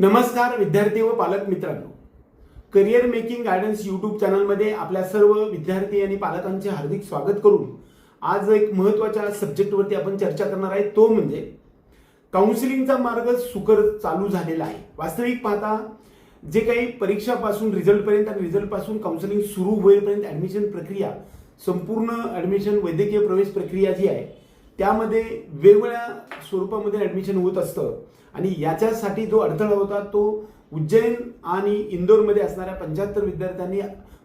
नमस्कार विद्यार्थी व पालक मित्रांनो. करिअर मेकिंग गायडन्स यूट्यूब चॅनलमध्ये आपल्या सर्व विद्यार्थी आणि पालकांचे हार्दिक स्वागत करून आज एक महत्त्वाच्या सब्जेक्टवरती आपण चर्चा करणार आहे. तो म्हणजे काउन्सिलिंगचा मार्ग सुकर चालू झालेला आहे. वास्तविक पाहता जे काही परीक्षापासून रिझल्टपर्यंत आणि रिझल्टपासून काउन्सिलिंग सुरू होईपर्यंत ॲडमिशन प्रक्रिया संपूर्ण ॲडमिशन वैद्यकीय प्रवेश प्रक्रिया जी आहे त्यामध्ये वेगवेगळ्या स्वरूपामध्ये ॲडमिशन होत असतं. आणि याच्यासाठी जो अडथळा होता तो उज्जैन आणि इंदोरमध्ये असणाऱ्या पंच्याहत्तर विद्यार्थ्यांनी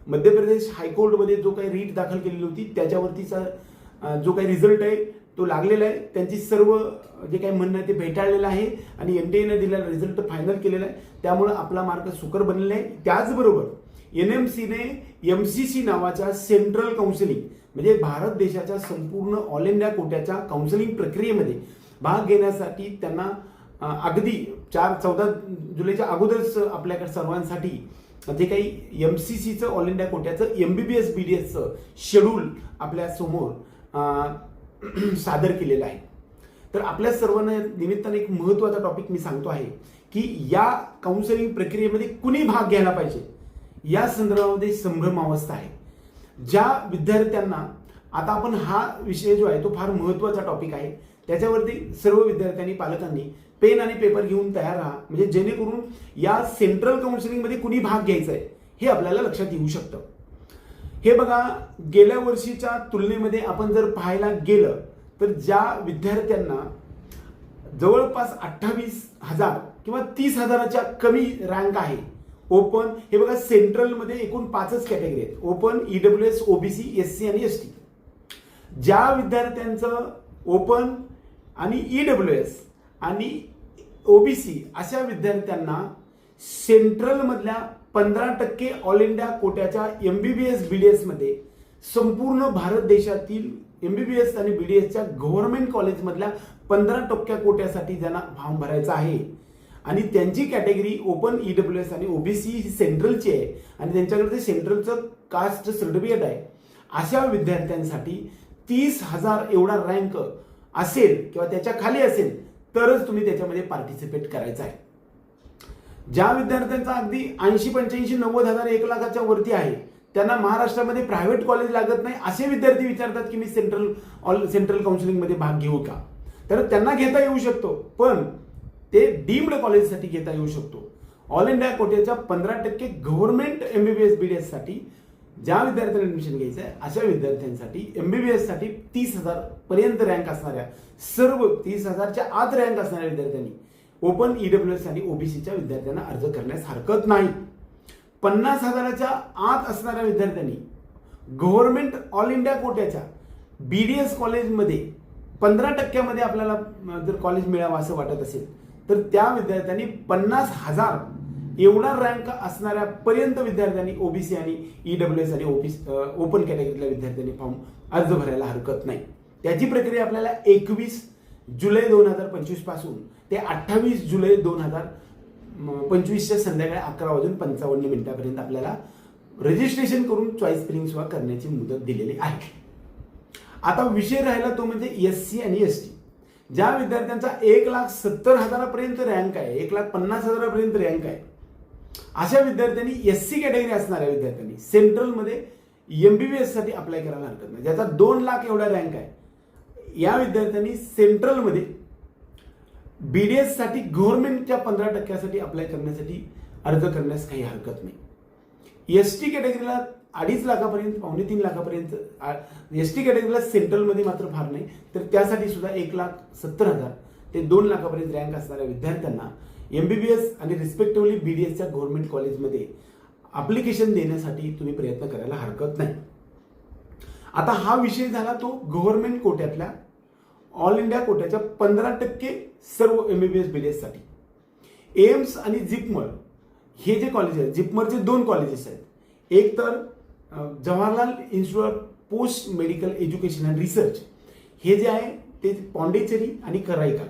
मध्य प्रदेश हायकोर्टमध्ये जो काही रीट दाखल केलेली होती त्याच्यावरतीचा जो काही रिझल्ट आहे तो लागलेला आहे. त्यांची सर्व जे काही म्हणणं आहे ते भेटाळलेलं आहे आणि एन टी एने दिलेला रिझल्ट फायनल केलेला आहे. त्यामुळं आपला मार्ग सुकर बनलेला आहे. त्याचबरोबर एन एम सीने एम सी सी नावाच्या सेंट्रल काउन्सिलिंग म्हणजे भारत देशाच्या संपूर्ण ऑल इंडिया कोट्याच्या काउन्सिलिंग प्रक्रियेमध्ये भाग घेण्यासाठी त्यांना अगदी चार चौदा जुलैच्या अगोदरच आपल्याकडे सर्वांसाठी जे काही एम सी सीचं all India कोट्याचं M B B S B D एसचं शेड्यूल आपल्यासमोर सादर केलेलं आहे. तर आपल्या सर्वांना निमित्ताने एक महत्त्वाचा टॉपिक मी सांगतो आहे की या काउन्सिलिंग प्रक्रियेमध्ये कुणी भाग घ्यायला पाहिजे? या संदर्भामध्ये संभ्रम अवस्था आहे. ज्या विद्यार्थ्यांना आता आपण हा विषय जो आहे तो फार महत्त्वाचा टॉपिक आहे त्याच्यावरती सर्व विद्यार्थ्यांनी पालकांनी पेन आणि पेपर घेऊन तयार राहा. म्हणजे जेणेकरून या सेंट्रल काउन्सिलिंगमध्ये कुणी भाग घ्यायचा आहे हे आपल्याला लक्षात येऊ शकतं. हे बघा गेल्या वर्षीच्या तुलनेमध्ये आपण जर पाहायला गेलं तर ज्या विद्यार्थ्यांना जवळपास अठ्ठावीस हजार किंवा तीस हजाराच्या कमी रँक आहे ओपन हे बघा सेंट्रलमध्ये एकूण पाचच कॅटेगरी आहेत. Open E W S OBC S C आणि एस टी ज्या विद्यार्थ्यांचं ओपन आणि ईडब्ल्यू एस आणि ओबीसी अशा विद्यार्थ्यांना सेंट्रलमधल्या पंधरा टक्के all India कोट्याच्या M B B S B D एसमध्ये संपूर्ण भारत देशातील एम बी बी एस आणि बी डी एसच्या गव्हर्नमेंट कॉलेजमधल्या पंधरा टक्क्या कोट्यासाठी ज्यांना फॉर्म भरायचा आहे. आणि त्यांची category open E W S आणि ओबीसी ही सेंट्रलची आहे. आणि त्यांच्याकडे ते सेंट्रलचं कास्ट सर्टिफिकेट आहे. अशा विद्यार्थ्यांसाठी तीस हजार एवढा रँक असेल किंवा त्याच्याखाली असेल तरच तुम्ही त्याच्यामध्ये पार्टिसिपेट करायचं आहे. ज्या विद्यार्थ्यांचा अगदी ऐंशी पंच्याऐंशी नव्वद हजार एक लाखाच्या वरती आहे त्यांना महाराष्ट्रामध्ये प्रायव्हेट कॉलेज लागत नाही असे विद्यार्थी विचारतात की मी सेंट्रल ऑल सेंट्रल काउन्सिलिंगमध्ये भाग घेऊ का? तर त्यांना घेता येऊ शकतो पण ते डीम्ड कॉलेजसाठी घेता येऊ शकतो. ऑल इंडिया कोट्याच्या पंधरा टक्के गव्हर्नमेंट एमबीबीएस बीडीएससाठी ज्या विद्यार्थ्यांना ऍडमिशन घ्यायचं आहे अशा विद्यार्थ्यांसाठी एमबीबीएससाठी तीस हजार पर्यंत रँक असणाऱ्या सर्व तीस हजारच्या आत रँक असणाऱ्या विद्यार्थ्यांनी ओपन ईडब्ल्यू एस आणि ओबीसीच्या विद्यार्थ्यांना अर्ज करण्यास हरकत नाही. पन्नास हजाराच्या आत असणाऱ्या विद्यार्थ्यांनी गव्हर्नमेंट ऑल इंडिया कोट्याच्या एस कॉलेजमध्ये पंधरा टक्क्यामध्ये आपल्याला जर कॉलेज मिळावं असं वाटत असेल तर त्या विद्यार्थ्यांनी पन्नास हजार एवढा रँक असणाऱ्या पर्यंत विद्यार्थ्यांनी ओबीसी आणि ईडब्ल्यू एस आणि ओबीसी ओपन कॅटेगरीतल्या विद्यार्थ्यांनी फॉर्म अर्ज भरायला हरकत नाही. त्याची प्रक्रिया आपल्याला एकवीस जुलै दोन हजार पंचवीसपासून ते अठ्ठावीस जुलै दोन हजार पंचवीसच्या संध्याकाळी अकरा वाजून पंचावन्न मिनिटापर्यंत आपल्याला रजिस्ट्रेशन करून चॉईस फिलिंग सुद्धा करण्याची मुदत दिलेली आहे. आता विषय राहिला तो म्हणजे एस सी आणि एस टी ज्या विद्यार्थ्यांचा एक लाख सत्तर हजारापर्यंत रँक आहे एक लाख पन्नास हजारापर्यंत रँक आहे अशा विद्यार्थ्यांनी एस सी कॅटेगरी असणाऱ्या विद्यार्थ्यांनी सेंट्रलमध्ये एमबीबीएससाठी अप्लाय करायला हरकत नाही. ज्याचा दोन लाख एवढा रँक आहे. या विद्यार्थ्यांनी सेंट्रलमध्ये बी डी साठी गव्हर्नमेंटच्या पंधरा टक्क्यासाठी अप्लाय करण्यासाठी अर्ज करण्यास काही हरकत नाही. एस टी कॅटेगरीला अडीच लाखापर्यंत पावणे तीन लाखापर्यंत एस टी कॅटेगरीला सेंट्रलमध्ये मात्र फार नाही. तर त्यासाठी सुद्धा एक लाख सत्तर हजार ते दोन लाखापर्यंत रँक असणाऱ्या विद्यार्थ्यांना एमबीबीएस आणि रिस्पेक्टिव्हली एसच्या गव्हर्नमेंट कॉलेजमध्ये अप्लिकेशन देण्यासाठी तुम्ही प्रयत्न करायला हरकत नाही. आता हा विषय झाला तो गव्हर्नमेंट कोट्यातल्या ऑल इंडिया कोट्याच्या पंधरा टक्के सर्व एमबीबीएस डी एससाठी एम्स आणि जिपमर हे जे कॉलेज आहेत जिपमरचे दोन कॉलेजेस आहेत. एक तर Jawaharlal institute of post medical education and research हे जे आहे ते पॉंडेचेरी आणि कराईकाल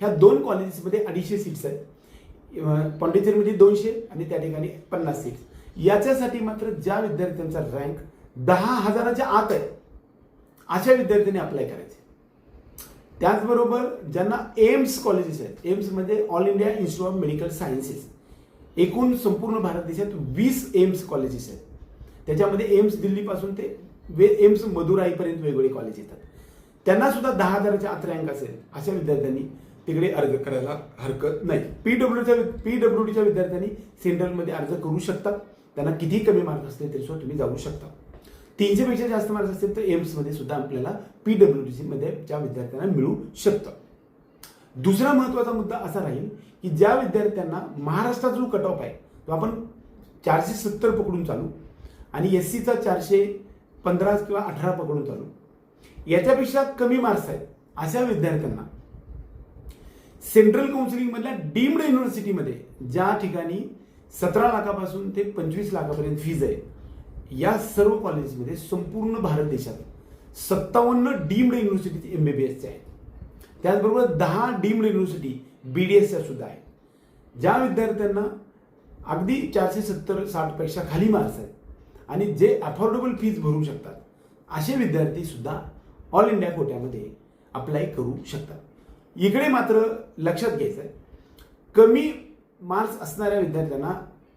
ह्या दोन कॉलेजेसमध्ये अडीचशे सीट्स आहेत. पॉंडिचेरीमध्ये दोनशे आणि त्या ठिकाणी पन्नास सीट्स याच्यासाठी मात्र ज्या विद्यार्थ्यांचा रँक दहा हजाराच्या आत आहे अशा विद्यार्थ्यांनी अप्लाय करायचे. त्याचबरोबर ज्यांना एम्स कॉलेजेस आहेत एम्समध्ये all India institute of medical sciences एकूण संपूर्ण भारत देशात वीस एम्स कॉलेजेस आहेत. त्याच्यामध्ये एम्स दिल्लीपासून ते वे एम्स मदुराईपर्यंत वेगवेगळे कॉलेज येतात. त्यांना सुद्धा दहा हजाराच्या आत रँक असेल अशा विद्यार्थ्यांनी तिकडे अर्ज करायला हरकत नाही. पीडब्ल्यूच्या पीडब्ल्यूडीच्या विद्यार्थ्यांनी सेंट्रलमध्ये अर्ज करू शकतात त्यांना किती कमी मार्क असतील तरी सुद्धा तुम्ही जाऊ शकता. तीनशेपेक्षा जास्त मार्क्स असतील तर एम्समध्ये सुद्धा आपल्याला पी डब्ल्यू डी सीमध्ये ज्या विद्यार्थ्यांना मिळू शकतं. दुसरा महत्त्वाचा मुद्दा असा राहील की ज्या विद्यार्थ्यांना महाराष्ट्रात जो कट ऑफ आहे तो आपण चारशे सत्तर पकडून चालू आणि एस सीचा चारशे पंधरा किंवा अठरा पकडून चालू. याच्यापेक्षा कमी मार्क्स आहेत अशा विद्यार्थ्यांना सेंट्रल काउन्सिलिंगमधल्या डीम्ड युनिव्हर्सिटीमध्ये ज्या ठिकाणी सतरा लाखापासून ते पंचवीस लाखापर्यंत फीज आहे या सर्व कॉलेजेसमध्ये संपूर्ण भारत देशात सत्तावन्न deemed university M B B एसच्या आहेत. त्याचबरोबर दहा डीम्ड युनिव्हर्सिटी बी डी एसच्या सुद्धा आहेत. ज्या विद्यार्थ्यांना अगदी चारशे सत्तर साठपेक्षा खाली मार्क्स आहेत आणि जे अफोर्डेबल फीज भरू शकतात असे विद्यार्थी सुद्धा ऑल इंडिया कोट्यामध्ये अप्लाय करू शकतात. इकडे मात्र लक्षात घ्यायचं आहे कमी मार्क्स असणाऱ्या विद्यार्थ्यांना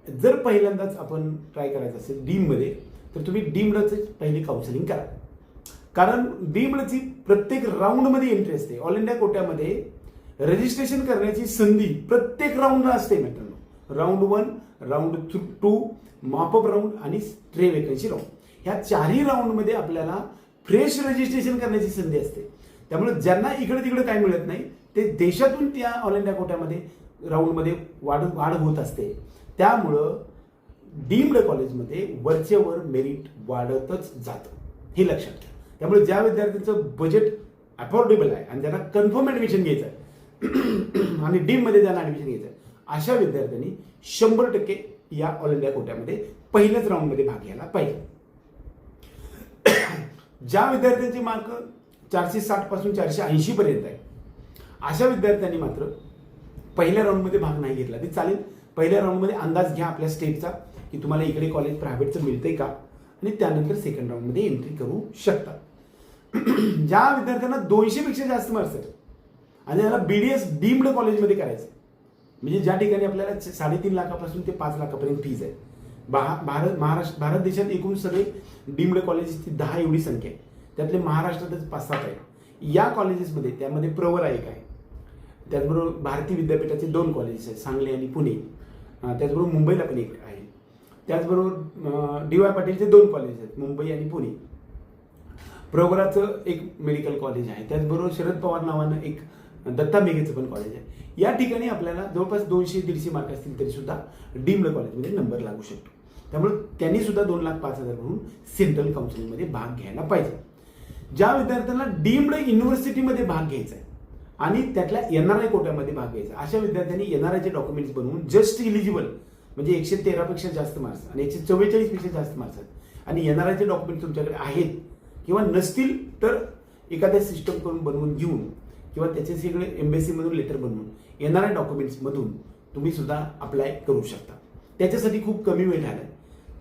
जर पहिल्यांदाच आपण ट्राय करायचं असेल डीममध्ये तर तुम्ही डीमडचं पहिली काउन्सिलिंग करा. कारण डीमडची प्रत्येक राऊंडमध्ये एंट्री असते. ऑल इंडिया कोट्यामध्ये रजिस्ट्रेशन करण्याची संधी प्रत्येक राऊंडला असते मित्रांनो. Round one round two mop up round आणि स्ट्रे वेकन्सी राऊंड ह्या चारही राऊंडमध्ये आपल्याला फ्रेश रजिस्ट्रेशन करण्याची संधी असते. त्यामुळे ज्यांना इकडे तिकडे काय मिळत नाही ते देशातून त्या ऑल इंडिया कोट्यामध्ये राऊंडमध्ये वाढ वाढ होत असते. त्यामुळं डीम्ड कॉलेजमध्ये वरचे वर मेरिट वाढतच जातं हे लक्षात घ्या त्यामुळे ज्या विद्यार्थ्यांचं बजेट अफोर्डेबल आहे आणि ज्यांना कन्फर्म ॲडमिशन घ्यायचं आहे आणि डीममध्ये ज्यांना ॲडमिशन घ्यायचं आहे अशा विद्यार्थ्यांनी शंभर टक्के या ऑल इंडिया कोट्यामध्ये पहिल्याच राऊंडमध्ये भाग घ्यायला पाहिजे. ज्या विद्यार्थ्यांचे मार्क चारशे साठपासून चारशे ऐंशीपर्यंत आहे. अशा विद्यार्थ्यांनी मात्र पहिल्या राऊंडमध्ये भाग नाही घेतला. ते चालेल. पहिल्या राऊंडमध्ये अंदाज घ्या आपल्या स्टेटचा की तुम्हाला इकडे कॉलेज प्रायव्हेटचं मिळतंय का? आणि त्यानंतर सेकंड राऊंडमध्ये एंट्री करू शकता. ज्या विद्यार्थ्यांना दोनशेपेक्षा जास्त मार्क्स आहेत आणि त्याला बी डी एस डीम्ड कॉलेजमध्ये करायचं म्हणजे ज्या ठिकाणी आपल्याला साडेतीन लाखापासून ते पाच लाखापर्यंत फीज आहे. भारत महाराष्ट्र भारत देशात एकूण सगळे डीम्ड कॉलेजची दहा एवढी संख्या आहे. त्यातले महाराष्ट्रातच पाच सात आहे या कॉलेजेसमध्ये त्यामध्ये प्रवरा एक आहे. त्याचबरोबर भारती विद्यापीठाचे दोन कॉलेजेस आहेत सांगली आणि पुणे. त्याचबरोबर मुंबईला पण एक आहे. त्याचबरोबर डी वाय पाटीलचे दोन कॉलेज आहेत मुंबई आणि पुणे. प्रवराचं एक मेडिकल कॉलेज आहे. त्याचबरोबर शरद पवार नावानं एक दत्ता मेघेचं पण कॉलेज आहे. या ठिकाणी आपल्याला जवळपास दोनशे दीडशे मार्क असतील तरी सुद्धा डीम्ड कॉलेजमध्ये नंबर लागू शकतो. त्यामुळे त्यांनी सुद्धा दोन लाख पाच हजार म्हणून सेंट्रल काउन्सिलिंगमध्ये भाग घ्यायला पाहिजे. ज्या विद्यार्थ्यांना डीम्ड युनिव्हर्सिटीमध्ये भाग घ्यायचा आहे आणि त्यातल्या एन आर आय कोट्यामध्ये भाग घ्यायचा अशा विद्यार्थ्यांनी एन आर आयचे डॉक्युमेंट्स बनवून जस्ट इलिजिबल म्हणजे एकशे तेरापेक्षा जास्त मार्क्स आणि एकशे चव्वेचाळीसपेक्षा जास्त मार्क्स आहेत. आणि एन आर आयचे डॉक्युमेंट तुमच्याकडे आहेत किंवा नसतील तर एखाद्या सिस्टम करून बनवून घेऊन किंवा त्याचे सगळे एम्बेसीमधून लेटर बनवून एन आर आय डॉक्युमेंट्समधून तुम्ही सुद्धा अप्लाय करू शकता. त्याच्यासाठी खूप कमी वेळ झाला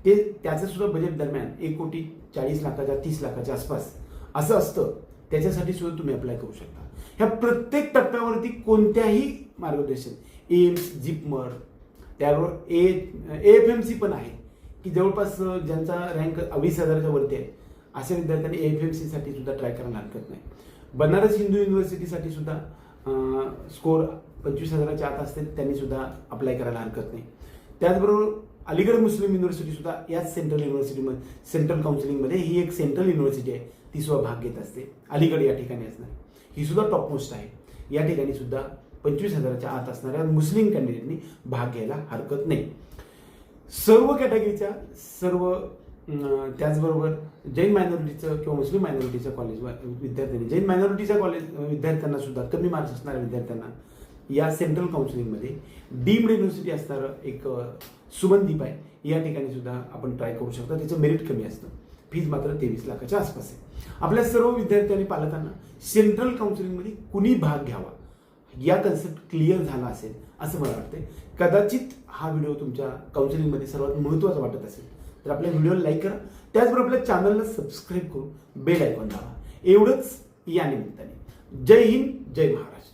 ते त्याचं सुद्धा बजेट दरम्यान एक कोटी चाळीस लाखाच्या तीस लाखाच्या आसपास असं असतं त्याच्यासाठी सुद्धा तुम्ही अप्लाय करू शकता. ह्या प्रत्येक टप्प्यावरती कोणत्याही मार्गदर्शन एम्स जिपमर त्याबरोबर ए एफ एम सी पण आहे की जवळपास ज्यांचा रँक वीस हजाराच्या वरती आहे अशा विद्यार्थ्यांनी एफ एम सीसाठी सुद्धा ट्राय करायला हरकत नाही. बनारस हिंदू युनिव्हर्सिटीसाठी सुद्धा स्कोर पंचवीस हजाराच्या आत असतील त्यांनी सुद्धा अप्लाय करायला हरकत नाही. त्याचबरोबर अलीगड मुस्लिम युनिव्हर्सिटी सुद्धा याच सेंट्रल युनिव्हर्सिटीमध्ये सेंट्रल काउन्सिलिंगमध्ये ही एक सेंट्रल युनिव्हर्सिटी आहे. ती सुद्धा भाग घेत असते. अलीकडे या ठिकाणी असणार. ही सुद्धा टॉप मोस्ट आहे. या ठिकाणी सुद्धा पंचवीस हजाराच्या आत असणाऱ्या मुस्लिम कॅन्डिडेटनी भाग घ्यायला हरकत नाही. सर्व कॅटेगरीच्या सर्व त्याचबरोबर जैन मायनॉरिटीचं किंवा मुस्लिम मायनॉरिटीचं कॉलेज विद्यार्थ्यांनी जैन मायनॉरिटीच्या कॉलेज विद्यार्थ्यांना सुद्धा कमी मार्क्स असणाऱ्या विद्यार्थ्यांना या सेंट्रल काउन्सिलिंगमध्ये डीम्ड युनिव्हर्सिटी असणारं एक अं, सुमनदीप आहे. या ठिकाणी सुद्धा आपण ट्राय करू शकता. त्याचं मेरिट कमी असतं. फीज मात्र तेवीस लाखाच्या आसपास आहे. आपल्या सर्व विद्यार्थी आणि पालकांना सेंट्रल काउन्सिलिंगमध्ये कुणी भाग घ्यावा? या कन्सेप्ट क्लिअर झाला असेल असं मला वाटतंय. कदाचित हा व्हिडिओ तुमच्या काउन्सिलिंगमध्ये सर्वात महत्त्वाचा वाटत असेल. तर आपल्या व्हिडिओला लाईक करा. त्याचबरोबर आपल्या चॅनलला सबस्क्राईब करून बेल आयकॉन दाबा. एवढंच या निमित्ताने. जय हिंद जय महाराष्ट्र.